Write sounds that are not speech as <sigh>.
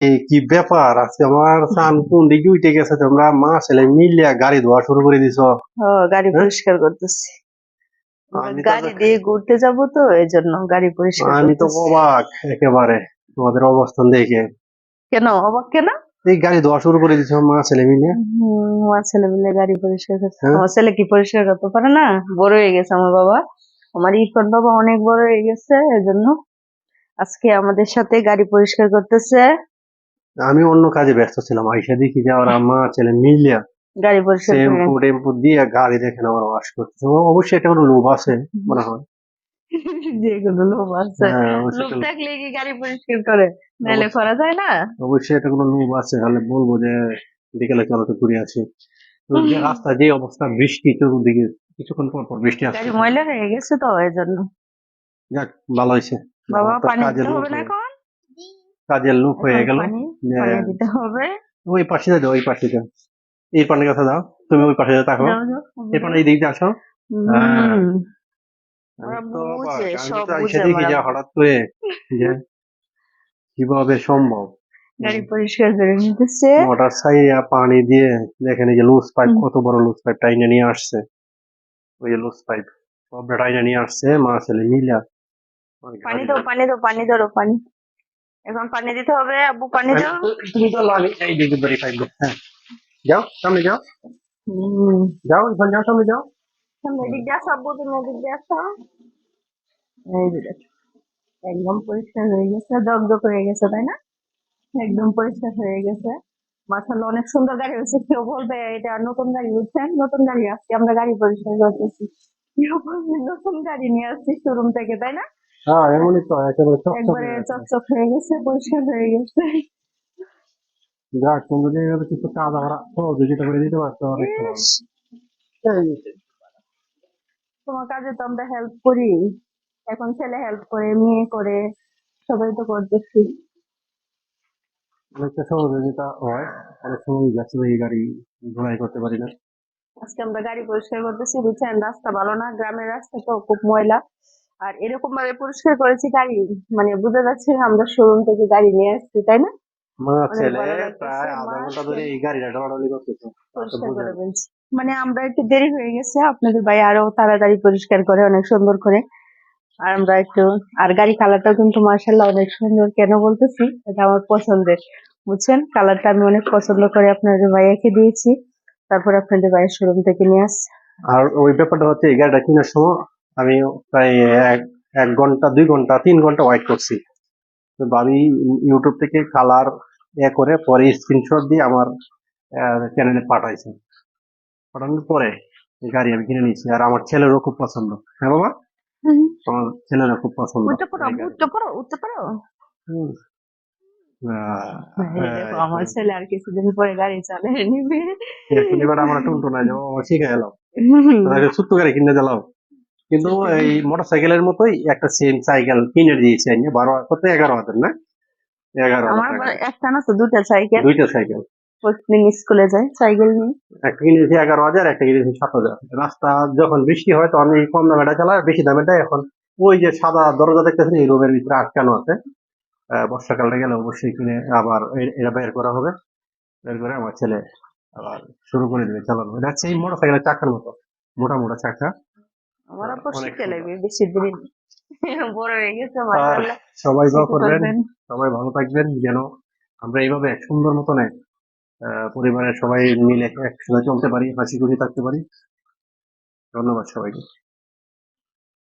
এই কি ব্যাপার? আজকে আমার সান কোন দিকে উঠে গেছে? তোমরা মা ছেলে মিলিয়া গাড়ি ধোয়া শুরু করে দিছো। গাড়ি হ্যাঁ? পরিষ্কার করতেছি। গাড়ি দিয়ে ঘুরতে যাব তো এই জন্য গাড়ি পরিষ্কার আমি তো অবাক একেবারে তোমাদের অবস্থান দেখে। কেন? অবাক কেন? এই গাড়ি ধোয়া শুরু করে দিছো মা ছেলে মিলিয়া। আমার ছেলে মিলে গাড়ি পরিষ্কার করছে হ্যাঁ? আমার ছেলে কি পরিষ্কার করতে পারে না? বড় হয়ে গেছে আমার বাবা। আমার ইরফান বাবা অনেক বড় হয়ে গেছে এজন্য আজকে আমাদের সাথে গাড়ি পরিষ্কার করতেছে। আমি অন্য কাজে ব্যস্ত ছিলাম। আইসা দেখি যে ওরা মা ছেলে মিলিয়া গাড়ি পরিষ্কার টেম্পু দিয়ে গাড়ি দেখেন আমার ওয়াশ করতেছে। অবশ্যই একটা কোনো লোভ আছে মনে হয়। <laughs> যেগুলো লোভ আছে। হ্যাঁ, অবশ্যই লোভ একটা- থাকলে কি গাড়ি পরিষ্কার করে? নাহলে করা যায় না? অবশ্যই এটা কোনো লোভ আছে তাহলে বলব যে বিকেলে চলো তো ঘুরে আসি। যে <laughs> রাস্তা যে অবস্থা বৃষ্টি চতুর্দিকে কিছুক্ষণ পর পর বৃষ্টি আসছে গাড়ি ময়লা হয়ে গেছে তো এই জন্য যাক ভালো হয়েছে। বাবা পানি দিতে হবে না এখন? কাজের লোক হয়ে গেল। যে- পানি দিতে হবে। ওই পাশে দাও ওই পাশে দাও এই পানির কথা দাও তুমি ওই পাশে থাকো। এই পানি এই দিক আসো। হ্যাঁ। সব। যে হঠাৎ করে কীভাবে সম্ভব। গাড়ি পরিষ্কার করে নিতেছে। মোটর সাইয়া পানি দিয়ে দেখেন এই যে লুজ পাইপ কত বড় লুজ পাইপ টাইনে নিয়ে আসছে। ওই যে লুজ পাইপ সবটা টাইনে নিয়ে আসছে মা ছেলে মিলা। পানি দাও পানি দাও পানি ধরো পানি। এখন পানি দিতে হবে আব্বু পানি দাও। তুমি তো লাগে এই দিকে ধরে পাইপ দাও। হ্যাঁ। যাও সামনে যাও। যাও এখন যাও সামনে যাও। সামনে দিক দিয়ে আসো আব্বু তুমি এদিক দিয়ে আসো। এই যে দেখো। একদম পরিষ্কার হয়ে গেছে দগদগ হয়ে গেছে তাই না? একদম পরিষ্কার হয়ে গেছে। মাসাল্লাহ অনেক সুন্দর গাড়ি হয়েছে কেউ বলবে এটা নতুন গাড়ি বুঝছেন? নতুন গাড়ি আসছে আমরা গাড়ি পরিষ্কার করতেছি। কেউ বলবে নতুন গাড়ি নিয়ে আসছি শোরুম থেকে তাই না? হ্যাঁ এমনই তো একেবারে চকচকে হয়ে গেছে। পরিষ্কার হয়ে গেছে যাক তুমি যদি এভাবে কিছু কাজ আমরা সহযোগিতা করে দিতে অনেক তোমার কাজে তো আমরা হেল্প করি এখন ছেলে হেল্প করে মেয়ে করে সবাই তো করতেছি অনেকটা সহযোগিতা হয় অনেক সময় যাচ্ছে এই গাড়ি ঘোড়াই করতে পারি না আজকে আমরা গাড়ি পরিষ্কার করতেছি বুঝছেন রাস্তা ভালো না গ্রামের রাস্তা তো খুব ময়লা আর এরকম ভাবে পরিষ্কার করেছি গাড়ি মানে বোঝা যাচ্ছে আমরা শোরুম থেকে গাড়ি নিয়ে আসছি তাই না? মানে আমরা একটু দেরি হয়ে গেছে আপনাদের ভাই আরও তাড়াতাড়ি পরিষ্কার করে অনেক সুন্দর করে। আর আমরা একটু আর গাড়ি কালারটাও কিন্তু মার্শাল্লাহ অনেক সুন্দর কেন বলতেছি? এটা আমার পছন্দের বুঝছেন? কালারটা আমি অনেক পছন্দ করে আপনাদের ভাই ভাইয়াকে দিয়েছি। তারপর আপনাদের ভাইয়ের শোরুম থেকে নিয়ে আসছি। আর ওই ব্যাপারটা হচ্ছে এই গাড়িটা কেনার সময় আমি প্রায় এক এক ঘণ্টা দুই ঘণ্টা তিন ঘণ্টা ওয়েট করছি। তো ভাবি ইউটিউব থেকে কালার এ করে পরে স্ক্রিনশট দিয়ে আমার চ্যানেলে পাঠাইছে। পাঠানোর পরে গাড়ি আমি কিনে নিয়েছি। আর আমার ছেলেরও খুব পছন্দ। হ্যাঁ বাবা? আমার ছেলেরও খুব পছন্দ। আমার ছেলে আর কিছুদিন পরে গাড়ি চালিয়ে নিবে। এবার আমরা যাব আমার শিখে এলাম ছোট্ট গাড়ি কিনে দিলাম কিন্তু এই মোটর সাইকেলের মতোই একটা সেম সাইকেল কিনে দিয়েছে বারো কত? এগারো হাজার না? এগারো একটা না তো দুটা সাইকেল দুইটা সাইকেল প্রতিদিন স্কুলে যায় সাইকেল নিয়ে একটা কিনেছি এগারো হাজার একটা কিনেছি সাত হাজার। রাস্তা যখন বৃষ্টি হয় তখন এই কম দামেটা চালায় বেশি দামেটা এখন ওই যে সাদা দরজা দেখতেছেন এই রুমের ভিতরে আটকানো আছে। বর্ষাকালটা গেলে অবশ্যই কিনে আবার এটা বের করা হবে। বের করে আমার ছেলে আবার শুরু করে দেবে চালানো এটা হচ্ছে এই মোটর সাইকেলের চাকার মতো মোটা মোটা চাকা। আমার আবার অনেক শিখে লাগবে বেশি দিন। বড় হয়ে গেছে মাশাআল্লাহ সবাই দোয়া করবেন সবাই ভালো থাকবেন যেন আমরা এইভাবে এক সুন্দর মতন এক, পরিবারের সবাই মিলে একসাথে চলতে পারি হাসি খুশি থাকতে পারি। ধন্যবাদ সবাইকে।